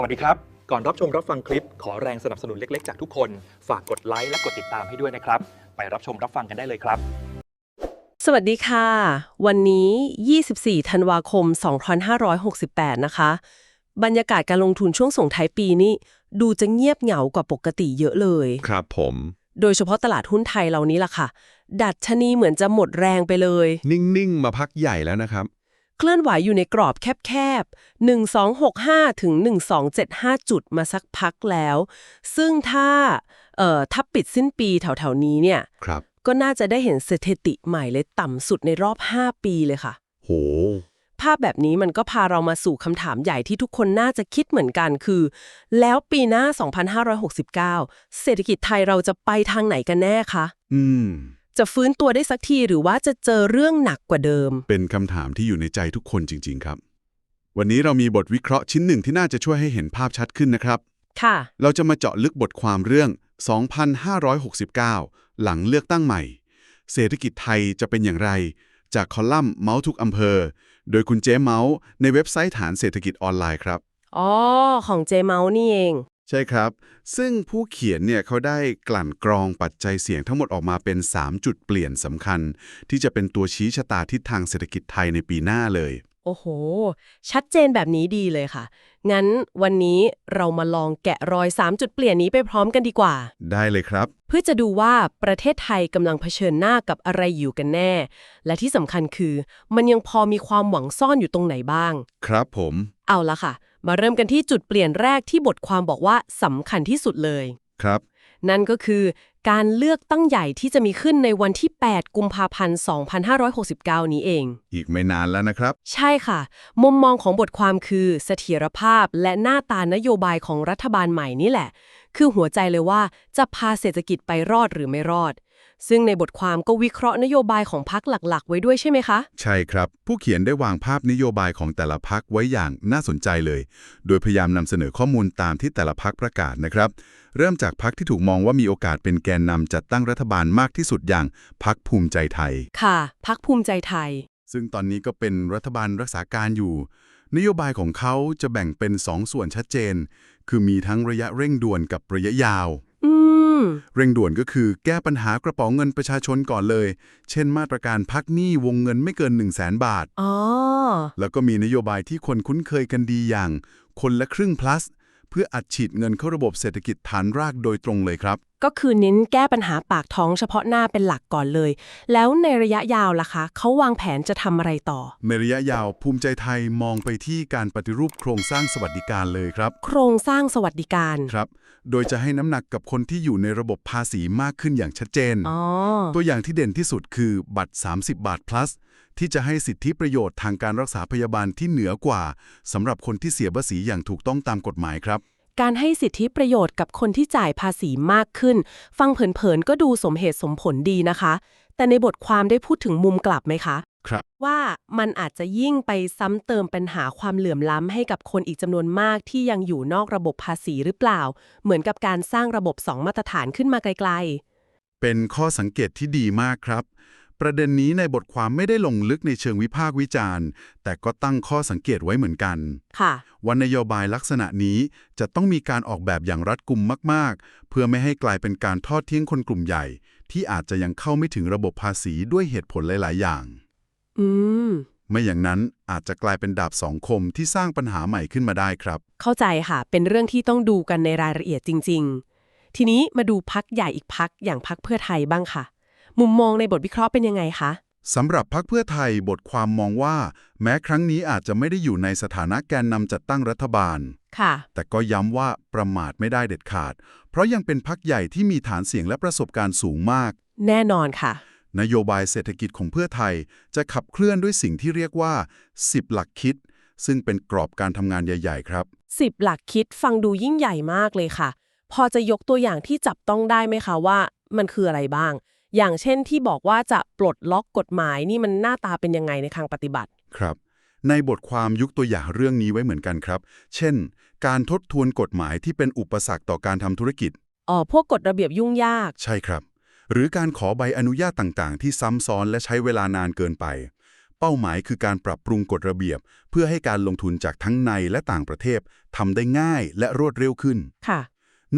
สวัสดีครับ ก่อนรับชมรับฟังคลิป ขอแรงสนับสนุนเล็ก ๆ จากทุกคน ฝากกดไลค์และกดติดตามให้ด้วยนะครับ ไปรับชมรับฟังกันได้เลยครับ สวัสดีค่ะ วันนี้ 24 ธันวาคม 2568 นะคะ บรรยากาศการลงทุนช่วงส่งท้ายปีนี่ดูจะเงียบเหงากว่าปกติเยอะเลย ครับผม โดยเฉพาะตลาดหุ้นไทยเรานี้ล่ะค่ะ ดัชนีเหมือนจะหมดแรงไปเลย นิ่ง ๆ มาพักใหญ่แล้วนะครับ เคลื่อนไหวอยู่ในกรอบแคบๆ 1265 ถึง 1275 จุดมาสักพักแล้ว ซึ่งถ้าเอ่อถ้าปิดสิ้นปีแถวๆ นี้เนี่ยครับ ก็น่าจะได้เห็นสถิติใหม่เลยต่ำสุดในรอบ 5 ปีเลยค่ะ โห ภาพแบบนี้มันก็พาเรามาสู่คำถามใหญ่ที่ทุกคนน่าจะคิดเหมือนกันคือ แล้วปีหน้า 2569 เศรษฐกิจไทยเราจะไปทางไหนกันแน่คะ อืม จะฟื้นตัวได้สักทีหรือว่าจะเจอเรื่องหนักกว่าเดิม เป็นคำถามที่อยู่ในใจทุกคนจริง ๆ ครับ วันนี้เรามีบทวิเคราะห์ชิ้นหนึ่งที่น่าจะช่วยให้เห็นภาพชัดขึ้นนะครับ ค่ะ เราจะมาเจาะลึกบทความเรื่อง 2,569 หลังเลือกตั้งใหม่ เศรษฐกิจไทยจะเป็นอย่างไร จากคอลัมน์เมาส์ทุกอำเภอ โดยคุณเจ๊เมาส์ในเว็บไซต์ฐานเศรษฐกิจออนไลน์ครับ อ๋อ ของเจเมาส์นี่เอง ใช่ครับ ซึ่งผู้เขียนเนี่ยเขาได้กลั่นกรองปัจจัยเสี่ยงทั้งหมดออกมาเป็น 3 จุดเปลี่ยนสำคัญ ที่จะเป็นตัวชี้ชะตาทิศทางเศรษฐกิจไทยในปีหน้าเลย โอ้โห ชัดเจนแบบนี้ดีเลยค่ะ งั้นวันนี้เรามาลองแกะรอย 3 จุดเปลี่ยนนี้ไปพร้อมกันดีกว่า ได้เลยครับ เพื่อจะดูว่าประเทศไทยกำลังเผชิญหน้ากับอะไรอยู่กันแน่ และที่สำคัญคือ มันยังพอมีความหวังซ่อนอยู่ตรงไหนบ้าง ครับผม เอาละค่ะ มาเริ่มกันที่จุดเปลี่ยนแรกที่บทความบอกว่าสำคัญที่สุดเลย ครับ นั่นก็คือการเลือกตั้งใหญ่ที่จะมีขึ้นในวันที่ 8 กุมภาพันธ์ 2569 นี้เอง อีกไม่นานแล้วนะครับ ใช่ค่ะ มุมมองของบทความคือเสถียรภาพและหน้าตานโยบายของรัฐบาลใหม่นี่แหละ คือหัวใจเลยว่าจะพาเศรษฐกิจไปรอดหรือไม่รอด ซึ่งในบทความก็วิเคราะห์นโยบายของพรรคหลักๆ ไว้ด้วยใช่ไหมคะ ใช่ครับ ผู้เขียนได้วางภาพนโยบายของแต่ละพักไว้อย่างน่าสนใจเลย โดยพยายามนำเสนอข้อมูลตามที่แต่ละพักประกาศนะครับ เริ่มจากพักที่ถูกมองว่ามีโอกาสเป็นแกนนำจัดตั้งรัฐบาลมากที่สุดอย่างพักภูมิใจไทย ค่ะพรรคภูมิใจไทย ซึ่งตอนนี้ก็เป็นรัฐบาลรักษาการอยู่ นโยบายของเขาจะแบ่งเป็น 2 ส่วนชัดเจน คือมีทั้งระยะเร่งด่วนกับระยะยาวอืม เร่งด่วนก็คือแก้ปัญหากระเป๋าเงินประชาชนก่อนเลย เช่นมาตรการพักหนี้วงเงินไม่เกิน 1 0 0 0 0แสนบาทอ๋อแล้วก็มีนโยบายที่คนคุ้นเคยกันดีอย่าง คนละครึ่ง plus เพื่ออัดฉีดเงินเข้าระบบเศรษฐกิจฐานรากโดยตรงเลยครับ ก็คือเน้นแก้ปัญหาปากท้องเฉพาะหน้าเป็นหลักก่อนเลย แล้วในระยะยาวล่ะคะเขาวางแผนจะทำอะไรต่อ ในระยะยาวภูมิใจไทยมองไปที่การปฏิรูปโครงสร้างสวัสดิการเลยครับ โครงสร้างสวัสดิการครับ โดยจะให้น้ำหนักกับคนที่อยู่ในระบบภาษีมากขึ้นอย่างชัดเจนอ๋อตัวอย่างที่เด่นที่สุดคือบัตร 30 บาท plus ที่จะให้สิทธิประโยชน์ทางการรักษาพยาบาลที่เหนือกว่าสำหรับคนที่เสียภาษีอย่างถูกต้องตามกฎหมายครับ การให้สิทธิประโยชน์กับคนที่จ่ายภาษีมากขึ้น ฟังเผินๆก็ดูสมเหตุสมผลดีนะคะ แต่ในบทความได้พูดถึงมุมกลับไหมคะ ครับ ว่ามันอาจจะยิ่งไปซ้ำเติมปัญหาความเหลื่อมล้ำให้กับคนอีกจำนวนมากที่ยังอยู่นอกระบบภาษีหรือเปล่า เหมือนกับการสร้างระบบสองมาตรฐานขึ้นมาไกลเป็นข้อสังเกตที่ดีมากครับ ประเด็นนี้ในบทความไม่ได้ลงลึกในเชิงวิพากษ์วิจารณ์ แต่ก็ตั้งข้อสังเกตไว้เหมือนกันๆค่ะว่านโยบายลักษณะนี้จะต้องมีการออกแบบอย่างรัดกุมมาก ๆ เพื่อไม่ให้กลายเป็นการทอดทิ้งคนกลุ่มใหญ่ ที่อาจจะยังเข้าไม่ถึงระบบภาษีด้วยเหตุผลหลาย ๆ อย่าง อืม ไม่อย่างนั้นอาจจะกลายเป็นดาบสองคมที่สร้างปัญหาใหม่ขึ้นมาได้ครับ เข้าใจค่ะ เป็นเรื่องที่ต้องดูกันในรายละเอียดจริง ๆ ทีนี้มาดูพักใหญ่อีกพักอย่างพักเพื่อไทยบ้างค่ะ มุมมองในบทวิเคราะห์เป็นยังไงคะสำหรับพรรคเพื่อไทยบทความมองว่า แม้ครั้งนี้อาจจะไม่ได้อยู่ในสถานะแกนนำจัดตั้งรัฐบาล ค่ะ แต่ก็ย้ำว่าประมาทไม่ได้เด็ดขาด เพราะยังเป็นพรรคใหญ่ที่มีฐานเสียงและประสบการณ์สูงมาก แน่นอนค่ะ นโยบายเศรษฐกิจของเพื่อไทยจะขับเคลื่อนด้วยสิ่งที่เรียกว่า 10 หลักคิด ซึ่งเป็นกรอบการทำงานใหญ่ ๆ ครับสิบหลักคิดฟังดูยิ่งใหญ่มากเลยค่ะ พอจะยกตัวอย่างที่จับต้องได้ไหมคะว่า มันคืออะไรบ้าง อย่างเช่นที่บอกว่าจะปลดล็อกกฎหมายนี่มันหน้าตาเป็นยังไงในทางปฏิบัติ ครับ ในบทความยุคตัวอย่างเรื่องนี้ไว้เหมือนกันครับ เช่น การทบทวนกฎหมายที่เป็นอุปสรรคต่อการทำธุรกิจ อ๋อ พวกกฎระเบียบยุ่งยาก ใช่ครับ หรือการขอใบอนุญาตต่างๆ ที่ซ้ำซ้อนและใช้เวลานานเกินไป เป้าหมายคือการปรับปรุงกฎระเบียบ เพื่อให้การลงทุนจากทั้งในและต่างประเทศทำได้ง่ายและรวดเร็วขึ้น ค่ะ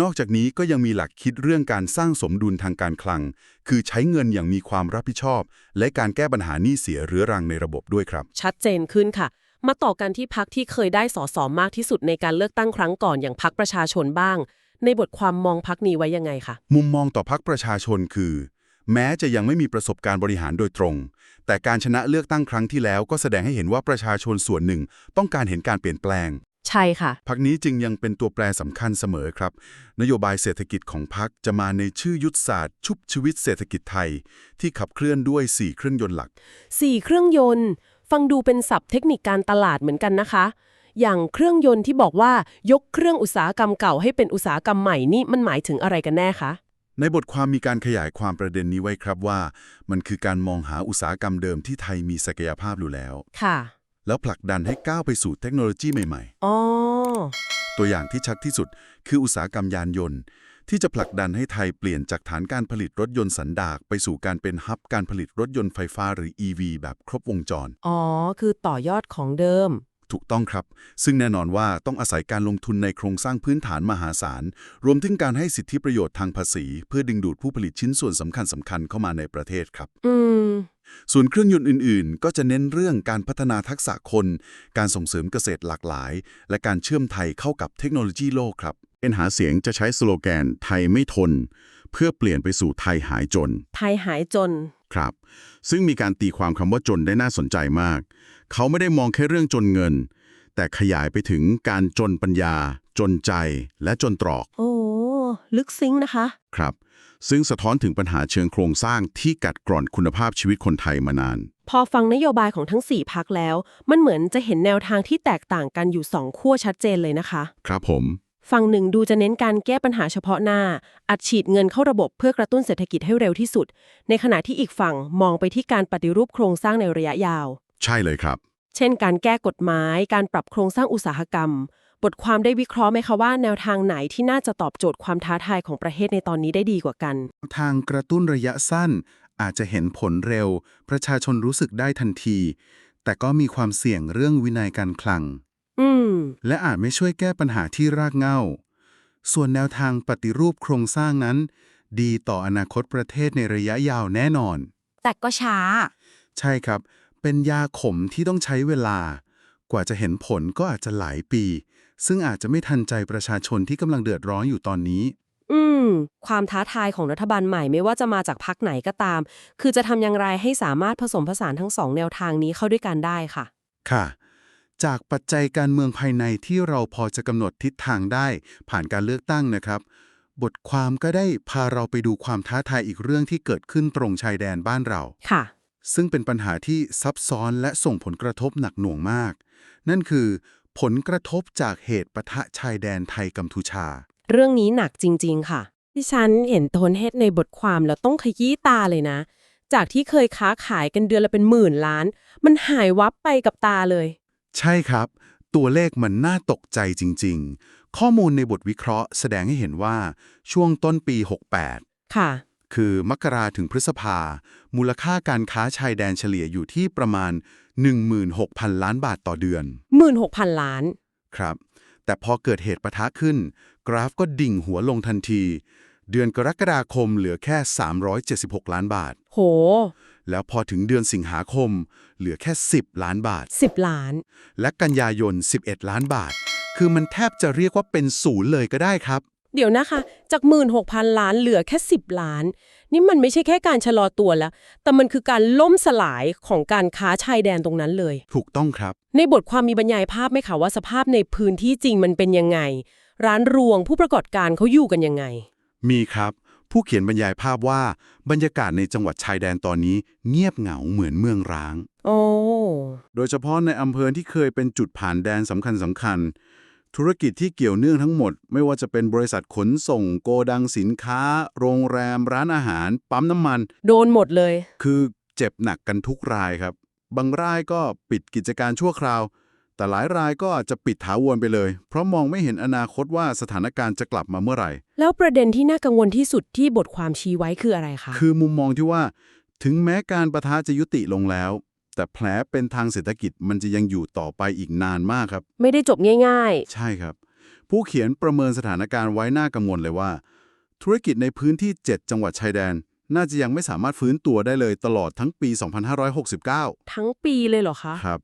นอกจากนี้ก็ยังมีหลักคิดเรื่องการสร้างสมดุลทางการคลัง คือใช้เงินอย่างมีความรับผิดชอบ และการแก้ปัญหาหนี้เสียเรื้อรังในระบบด้วยครับ ชัดเจนขึ้นค่ะ มาต่อกันที่พักที่เคยได้สอสอมากที่สุดในการเลือกตั้งครั้งก่อนอย่างพักประชาชนบ้าง ในบทความมองพักนี้ไว้ยังไงคะมุมมองต่อพักประชาชนคือ แม้จะยังไม่มีประสบการณ์บริหารโดยตรง แต่การชนะเลือกตั้งครั้งที่แล้วก็แสดงให้เห็นว่าประชาชนส่วนหนึ่ง ต้องการเห็นการเปลี่ยนแปลง ใช่ค่ะ พักนี้จึงยังเป็นตัวแปรสำคัญเสมอครับ นโยบายเศรษฐกิจของพักจะมาในชื่อยุทธศาสตร์ ชุบชีวิตเศรษฐกิจไทย ที่ขับเคลื่อนด้วย 4 เครื่องยนต์หลักสี่เครื่องยนต์ ฟังดูเป็นศัพท์เทคนิคการตลาดเหมือนกันนะคะ อย่างเครื่องยนต์ที่บอกว่ายกเครื่องอุตสาหกรรมเก่าให้เป็นอุตสาหกรรมใหม่นี่มันหมายถึงอะไรกันแน่คะในบทความมีการขยายความประเด็นนี้ไว้ครับว่า มันคือการมองหาอุตสาหกรรมเดิมที่ไทยมีศักยภาพอยู่แล้วค่ะ แล้วผลักดันให้ก้าวไปสู่เทคโนโลยีใหม่อ๋อๆตัวอย่างที่ชัดที่สุดคืออุตสาหกรรมยานยนต์ ที่จะผลักดันให้ไทยเปลี่ยนจากฐานการผลิตรถยนต์สันดาปไปสู่การเป็นฮับการผลิตรถยนต์ไฟฟ้าหรือ EV แบบครบวงจร อ๋อ คือต่อยอดของเดิม ถูกต้องครับ ซึ่งแน่นอนว่าต้องอาศัยการลงทุนในโครงสร้างพื้นฐานมหาศาล รวมถึงการให้สิทธิประโยชน์ทางภาษี เพื่อดึงดูดผู้ผลิตชิ้นส่วนสำคัญสำคัญๆเข้ามาในประเทศครับอืมส่วนเครื่องยนต์อื่น ๆ ก็จะเน้นเรื่องการพัฒนาทักษะคน การส่งเสริมเกษตรหลากหลาย และการเชื่อมไทยเข้ากับเทคโนโลยีโลกครับเอ็นหาเสียงจะใช้สโลแกนไทยไม่ทน เพื่อเปลี่ยนไปสู่ไทยหายจน ไทยหายจน ครับ ซึ่งมีการตีความคำว่าจนได้น่าสนใจมาก เขาไม่ได้มองแค่เรื่องจนเงิน แต่ขยายไปถึงการจนปัญญา จนใจและจนตรอก โอ้ ลึกซึ้งนะคะ ครับ ซึ่งสะท้อนถึงปัญหาเชิงโครงสร้างที่กัดกร่อนคุณภาพชีวิตคนไทยมานาน พอฟังนโยบายของทั้ง 4พักแล้ว มันเหมือนจะเห็นแนวทางที่แตกต่างกันอยู่2ขั้วชัดเจนเลยนะคะ ครับผม ฝั่งหนึ่งดูจะเน้นการแก้ปัญหาเฉพาะหน้า อัดฉีดเงินเข้าระบบเพื่อกระตุ้นเศรษฐกิจให้เร็วที่สุด ในขณะที่อีกฝั่งมองไปที่การปฏิรูปโครงสร้างในระยะยาว ใช่เลยครับ เช่น การแก้กฎหมาย การปรับโครงสร้างอุตสาหกรรม บทความได้วิเคราะห์ไหมคะว่าแนวทางไหนที่น่าจะตอบโจทย์ความท้าทายของประเทศในตอนนี้ได้ดีกว่ากัน ทางกระตุ้นระยะสั้น อาจจะเห็นผลเร็ว ประชาชนรู้สึกได้ทันที แต่ก็มีความเสี่ยงเรื่องวินัยการคลัง อืม และอาจไม่ช่วยแก้ปัญหาที่รากเหง้า ส่วนแนวทางปฏิรูปโครงสร้างนั้น ดีต่ออนาคตประเทศในระยะยาวแน่นอน แต่ก็ช้า ใช่ครับ เป็นยาขมที่ต้องใช้เวลา กว่าจะเห็นผลก็อาจจะหลายปี ซึ่งอาจจะไม่ทันใจประชาชนที่กำลังเดือดร้อนอยู่ตอนนี้ อืม ความท้าทายของรัฐบาลใหม่ไม่ว่าจะมาจากพักไหนก็ตาม คือจะทำอย่างไรให้สามารถผสมผสานทั้งสองแนวทางนี้เข้าด้วยกันได้ค่ะ ค่ะ จากปัจจัยการเมืองภายในที่เราพอจะกำหนดทิศทางได้ ผ่านการเลือกตั้งนะครับ บทความก็ได้พาเราไปดูความท้าทายอีกเรื่องที่เกิดขึ้นตรงชายแดนบ้านเรา ค่ะ ซึ่งเป็นปัญหาที่ซับซ้อนและส่งผลกระทบหนักหน่วงมาก นั่นคือ ผลกระทบจากเหตุปะทะชายแดนไทยกัมพูชา เรื่องนี้หนักจริง ๆ ค่ะที่ฉันเห็นโทนเฮดในบทความแล้วต้องขยี้ตาเลยนะ จากที่เคยค้าขายกันเดือนละเป็นหมื่นล้าน มันหายวับไปกับตาเลย ใช่ครับ ตัวเลขมันน่าตกใจจริง ๆ ข้อมูลในบทวิเคราะห์แสดงให้เห็นว่าช่วงต้นปี 68 ค่ะ คือมกราถึงพฤษภา มูลค่าการค้าชายแดนเฉลี่ยอยู่ที่ประมาณ 16,000 ล้านบาทต่อเดือน 16,000 ล้าน ครับ แต่พอเกิดเหตุปะทะขึ้น กราฟก็ดิ่งหัวลงทันที เดือนกรกฎาคมเหลือแค่ 376 ล้านบาท โห แล้วพอถึงเดือนสิงหาคม เหลือแค่ 10 ล้านบาท 10 ล้าน และกันยายน 11 ล้านบาท คือมันแทบจะเรียกว่าเป็นศูนย์เลยก็ได้ครับ เดี๋ยวนะคะ จาก 16,000 ล้านเหลือแค่ 10 ล้าน นี่มันไม่ใช่แค่การชะลอตัวแล้ว แต่มันคือการล่มสลายของการค้าชายแดนตรงนั้นเลย ถูกต้องครับ ในบทความมีบรรยายภาพไหมคะว่าสภาพในพื้นที่จริงมันเป็นยังไง ร้านรวงผู้ประกอบการเขาอยู่กันยังไง มีครับผู้เขียนบรรยายภาพว่าบรรยากาศในจังหวัดชายแดนตอนนี้เงียบเหงาเหมือนเมืองร้าง โอ้ โดยเฉพาะในอำเภอที่เคยเป็นจุดผ่านแดนสำคัญสำคัญ ธุรกิจที่เกี่ยวเนื่องทั้งหมด ไม่ว่าจะเป็นบริษัทขนส่ง โกดังสินค้า โรงแรม ร้านอาหาร ปั๊มน้ำมัน โดนหมดเลย คือเจ็บหนักกันทุกรายครับ บางรายก็ปิดกิจการชั่วคราว แต่หลายรายก็อาจจะปิดถาวรไปเลย เพราะมองไม่เห็นอนาคตว่าสถานการณ์จะกลับมาเมื่อไหร่ แล้วประเด็นที่น่ากังวลที่สุดที่บทความชี้ไว้คืออะไรคะ คือมุมมองที่ว่า ถึงแม้การประทะจะยุติลงแล้ว แแต่แผลเป็นทางเศรษฐกิจมันจะยังอยู่ต่อไปอีกนานมากครับ ไม่ได้จบง่ายใช่ครับ ผู้เขียนประเมินสถานการณ์ไว้น่ากังวลเลยว่า ธุรกิจในพื้นที่ 7 จังหวัดชายแดน น่าจะยังไม่สามารถฟื้นตัวได้เลยตลอดทั้งปี 2569ๆทั้งปีเลยเหรอคะ ครับ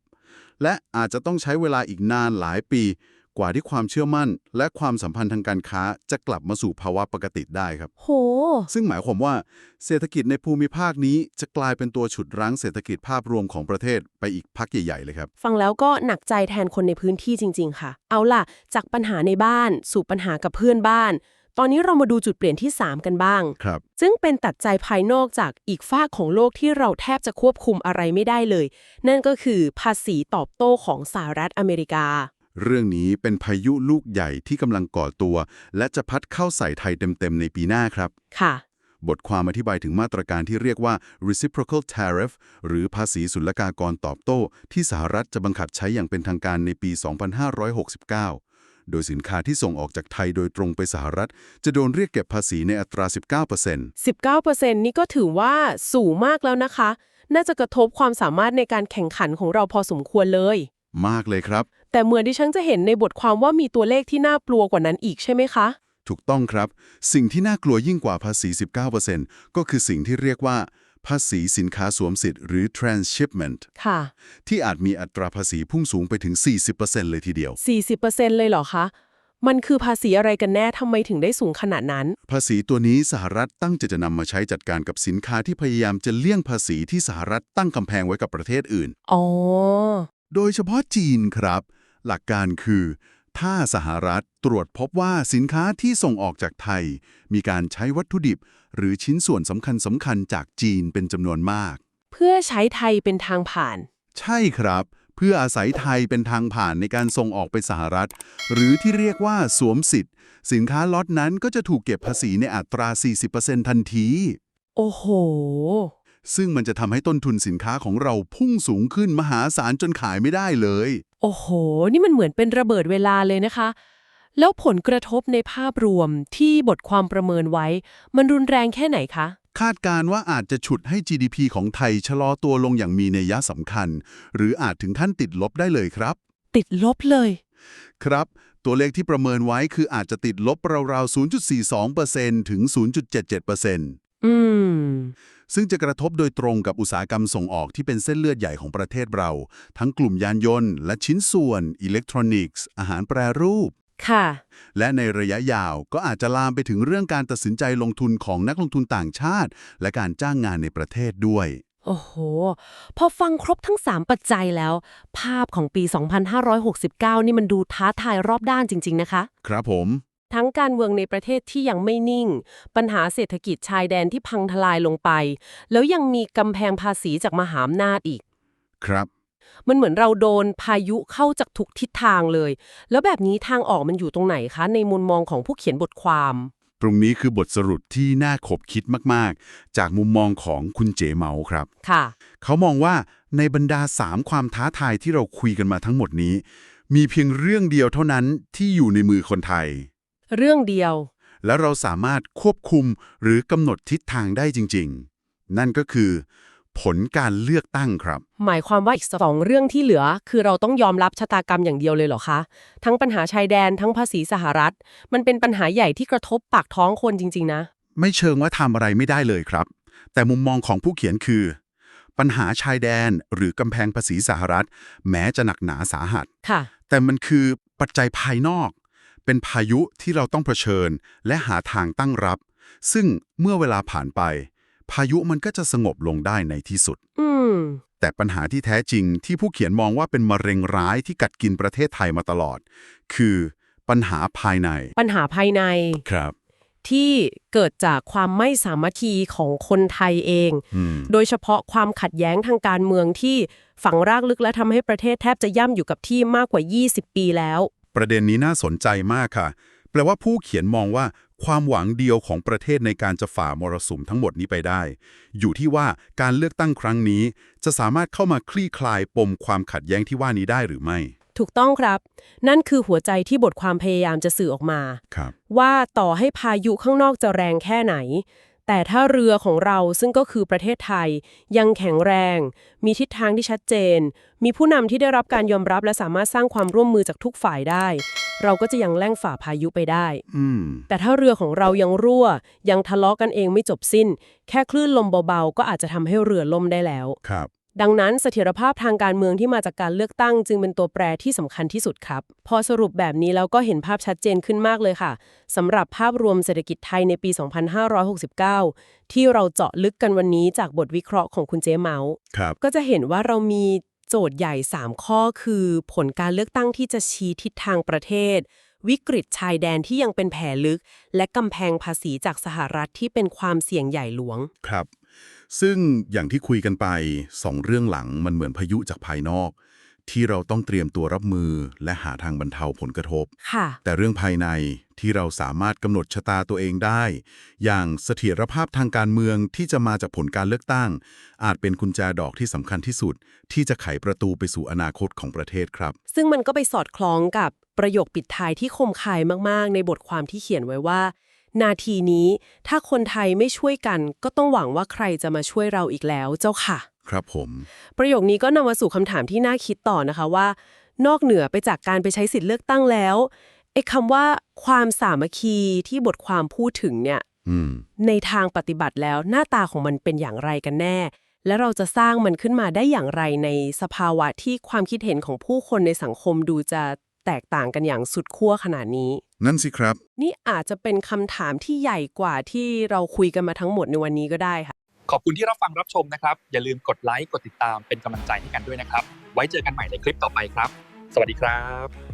และอาจจะต้องใช้เวลาอีกนานหลายปี กว่าที่ความเชื่อมั่น และความสัมพันธ์ทางการค้าจะกลับมาสู่ภาวะปกติได้ครับ โห ซึ่งหมายความว่าเศรษฐกิจในภูมิภาคนี้จะกลายเป็นตัวฉุดรั้งเศรษฐกิจภาพรวมของประเทศไปอีกพักใหญ่ๆเลยครับ ฟังแล้วก็หนักใจแทนคนในพื้นที่จริง ๆ ค่ะ เอาล่ะ จากปัญหาในบ้าน สู่ปัญหากับเพื่อนบ้าน ตอนนี้เรามาดูจุดเปลี่ยนที่ 3 กันบ้าง ครับ ซึ่งเป็นตัดใจภายนอกจากอีกฝากของโลกที่เราแทบจะควบคุมอะไรไม่ได้เลย นั่นก็คือภาษีตอบโต้ของสหรัฐอเมริกา เรื่องนี้เป็นพายุลูกใหญ่ที่กำลังก่อตัว และจะพัดเข้าใส่ไทยเต็มๆในปีหน้าครับ ค่ะ บทความอธิบายถึงมาตรการที่เรียกว่า reciprocal tariff หรือภาษีศุลกากรตอบโต้ ที่สหรัฐจะบังคับใช้อย่างเป็นทางการในปี 2569 โดยสินค้าที่ส่งออกจากไทยโดยตรงไปสหรัฐ จะโดนเรียกเก็บภาษีในอัตรา 19% 19%นี่ก็ถือว่าสูงมากแล้วนะคะ น่าจะกระทบความสามารถในการแข่งขันของเราพอสมควรเลย มากเลยครับ แต่เหมือนที่ฉันจะเห็นในบทความว่ามีตัวเลขที่น่ากลัวกว่านั้นอีกใช่ไหมคะ ถูกต้องครับ สิ่งที่น่ากลัวยิ่งกว่าภาษี 19%ก็คือสิ่งที่เรียกว่า ภาษีสินค้าสวมสิทธิ์หรือ transshipment ค่ะ ที่อาจมีอัตราภาษีพุ่งสูงไปถึง 40%เลยทีเดียว 40%เลยเหรอคะมันคือภาษีอะไรกันแน่ทำไมถึงได้สูงขนาดนั้น ภาษีตัวนี้สหรัฐตั้งใจจะนำมาใช้จัดการกับสินค้าที่พยายามจะเลี่ยงภาษีที่สหรัฐตั้งกำแพงไว้กับประเทศอื่น อ๋อ โดยเฉพาะจีนครับ หลักการคือ ถ้าสหรัฐตรวจพบว่าสินค้าที่ส่งออกจากไทย มีการใช้วัตถุดิบ หรือชิ้นส่วนสำคัญสำคัญๆจากจีนเป็นจำนวนมาก เพื่อใช้ไทยเป็นทางผ่าน ใช่ครับ เพื่ออาศัยไทยเป็นทางผ่านในการส่งออกไปสหรัฐ หรือที่เรียกว่าสวมสิทธิ์ สินค้าล็อตนั้นก็จะถูกเก็บภาษีในอัตรา 40%ทันที โอ้โห ซึ่งมันจะทำให้ต้นทุนสินค้าของเราพุ่งสูงขึ้นมหาศาลจนขายไม่ได้เลย โอ้โห นี่มันเหมือนเป็นระเบิดเวลาเลยนะคะ แล้วผลกระทบในภาพรวมที่บทความประเมินไว้ มันรุนแรงแค่ไหนคะ คาดการณ์ว่าอาจจะฉุดให้ GDP ของไทยชะลอตัวลงอย่างมีนัยสำคัญ หรืออาจถึงขั้นติดลบได้เลยครับ ติดลบเลย ครับ ตัวเลขที่ประเมินไว้คืออาจจะติดลบราวๆ0.42%ถึง 0.77%อืม ซึ่งจะกระทบโดยตรงกับอุตสาหกรรมส่งออกที่เป็นเส้นเลือดใหญ่ของประเทศเรา ทั้งกลุ่มยานยนต์ และชิ้นส่วน อิเล็กทรอนิกส์ อาหารแปรรูป ค่ะ และในระยะยาวก็อาจจะลามไปถึงเรื่องการตัดสินใจลงทุนของนักลงทุนต่างชาติ และการจ้างงานในประเทศด้วย โอ้โห พอฟังครบทั้ง 3 ปัจจัยแล้ว ภาพของปี 2569 นี่มันดูท้าทายรอบด้านจริง ๆ นะคะ ครับผม ทั้งการเมืองในประเทศที่ยังไม่นิ่ง ปัญหาเศรษฐกิจชายแดนที่พังทลายลงไป แล้วยังมีกำแพงภาษีจากมหาอำนาจอีก ครับ มันเหมือนเราโดนพายุเข้าจากทุกทิศทางเลย แล้วแบบนี้ทางออกมันอยู่ตรงไหนคะ ในมุมมองของผู้เขียนบทความ ตรงนี้คือบทสรุปที่น่าขบคิดมาก ๆ จากมุมมองของคุณเจเมาครับ ค่ะ เขามองว่าในบรรดา3ความท้าทายที่เราคุยกันมาทั้งหมดนี้ มีเพียงเรื่องเดียวเท่านั้นที่อยู่ในมือคนไทย เรื่องเดียว และเราสามารถควบคุมหรือกำหนดทิศทางได้จริง ๆ นั่นก็คือ ผลการเลือกตั้งครับ หมายความว่าอีกสองเรื่องที่เหลือ คือเราต้องยอมรับชะตากรรมอย่างเดียวเลยเหรอคะ ทั้งปัญหาชายแดนทั้งภาษีสหรัฐ มันเป็นปัญหาใหญ่ที่กระทบปากท้องคนจริง ๆ นะ ไม่เชิงว่าทำอะไรไม่ได้เลยครับ แต่มุมมองของผู้เขียนคือ ปัญหาชายแดนหรือกำแพงภาษีสหรัฐ แม้จะหนักหนาสาหัส ค่ะ แต่มันคือปัจจัยภายนอก เป็นพายุที่เราต้องเผชิญและหาทางตั้งรับ ซึ่งเมื่อเวลาผ่านไป พายุมันก็จะสงบลงได้ในที่สุดอืมแต่ปัญหาที่แท้จริงที่ผู้เขียนมองว่าเป็นมะเร็งร้ายที่กัดกินประเทศไทยมาตลอด คือปัญหาภายใน ปัญหาภายในครับ ที่เกิดจากความไม่สามัคคีของคนไทยเองอืมโดยเฉพาะความขัดแย้งทางการเมืองที่ฝังรากลึกและทำให้ประเทศแทบจะย่ำอยู่กับที่มากกว่า 20 ปีแล้ว ประเด็นนี้น่าสนใจมากค่ะ แปลว่าผู้เขียนมองว่าความหวังเดียวของประเทศในการจะฝ่ามรสุมทั้งหมดนี้ไปได้ อยู่ที่ว่าการเลือกตั้งครั้งนี้ จะสามารถเข้ามาคลี่คลายปมความขัดแย้งที่ว่านี้ได้หรือไม่ ถูกต้องครับ นั่นคือหัวใจที่บทความพยายามจะสื่อออกมาครับว่าต่อให้พายุข้างนอกจะแรงแค่ไหน แต่ถ้าเรือของเราซึ่งก็คือประเทศไทย ยังแข็งแรง มีทิศทางที่ชัดเจน มีผู้นำที่ได้รับการยอมรับและสามารถสร้างความร่วมมือจากทุกฝ่ายได้ เราก็จะยังแล่งฝ่าพายุไปได้อืมแต่ถ้าเรือของเรายังรั่ว ยังทะเลาะกันเองไม่จบสิ้น แค่คลื่นลมเบาๆ ก็อาจจะทำให้เรือล่มได้แล้วครับ ดังนั้นเสถียรภาพทางการเมืองที่มาจากการเลือกตั้ง จึงเป็นตัวแปรที่สำคัญที่สุดครับ พอสรุปแบบนี้แล้วก็เห็นภาพชัดเจนขึ้นมากเลยค่ะสำหรับภาพรวมเศรษฐกิจไทยในปี 2569 ที่เราเจาะลึกกันวันนี้จากบทวิเคราะห์ของคุณเจ๊เมาส์ครับก็จะเห็นว่าเรามีโจทย์ใหญ่ 3 ข้อคือ ผลการเลือกตั้งที่จะชี้ทิศทางประเทศ วิกฤตชายแดนที่ยังเป็นแผลลึก และกำแพงภาษีจากสหรัฐที่เป็นความเสี่ยงใหญ่หลวงครับ ซึ่งอย่างที่คุยกันไปสองเรื่องหลังมันเหมือนพายุจากภายนอก ที่เราต้องเตรียมตัวรับมือและหาทางบรรเทาผลกระทบ ค่ะ แต่เรื่องภายในที่เราสามารถกำหนดชะตาตัวเองได้ อย่างเสถียรภาพทางการเมืองที่จะมาจากผลการเลือกตั้ง อาจเป็นกุญแจดอกที่สำคัญที่สุด ที่จะไขประตูไปสู่อนาคตของประเทศครับ ซึ่งมันก็ไปสอดคล้องกับประโยคปิดท้ายที่คมคายมาก ๆ ในบทความที่เขียนไว้ว่า นาทีนี้ถ้าคนไทยไม่ช่วยกัน ก็ต้องหวังว่าใครจะมาช่วยเราอีกแล้วเจ้าค่ะ ครับผม ประโยคนี้ก็นำมาสู่คำถามที่น่าคิดต่อนะคะว่า นอกเหนือไปจากการไปใช้สิทธิ์เลือกตั้งแล้วไอ้คำว่าความสามัคคีที่บทความพูดถึงเนี่ยอืมในทางปฏิบัติแล้วหน้าตาของมันเป็นอย่างไรกันแน่ และเราจะสร้างมันขึ้นมาได้อย่างไรในสภาวะที่ความคิดเห็นของผู้คนในสังคมดูจะแตกต่างกันอย่างสุดขั้วขนาดนี้ นั่นสิครับ นี่อาจจะเป็นคำถามที่ใหญ่กว่าที่เราคุยกันมาทั้งหมดในวันนี้ก็ได้ค่ะ ขอบคุณที่รับฟังรับชมนะครับ อย่าลืมกดไลค์กดติดตามเป็นกำลังใจให้กันด้วยนะครับ ไว้เจอกันใหม่ในคลิปต่อไปครับ สวัสดีครับ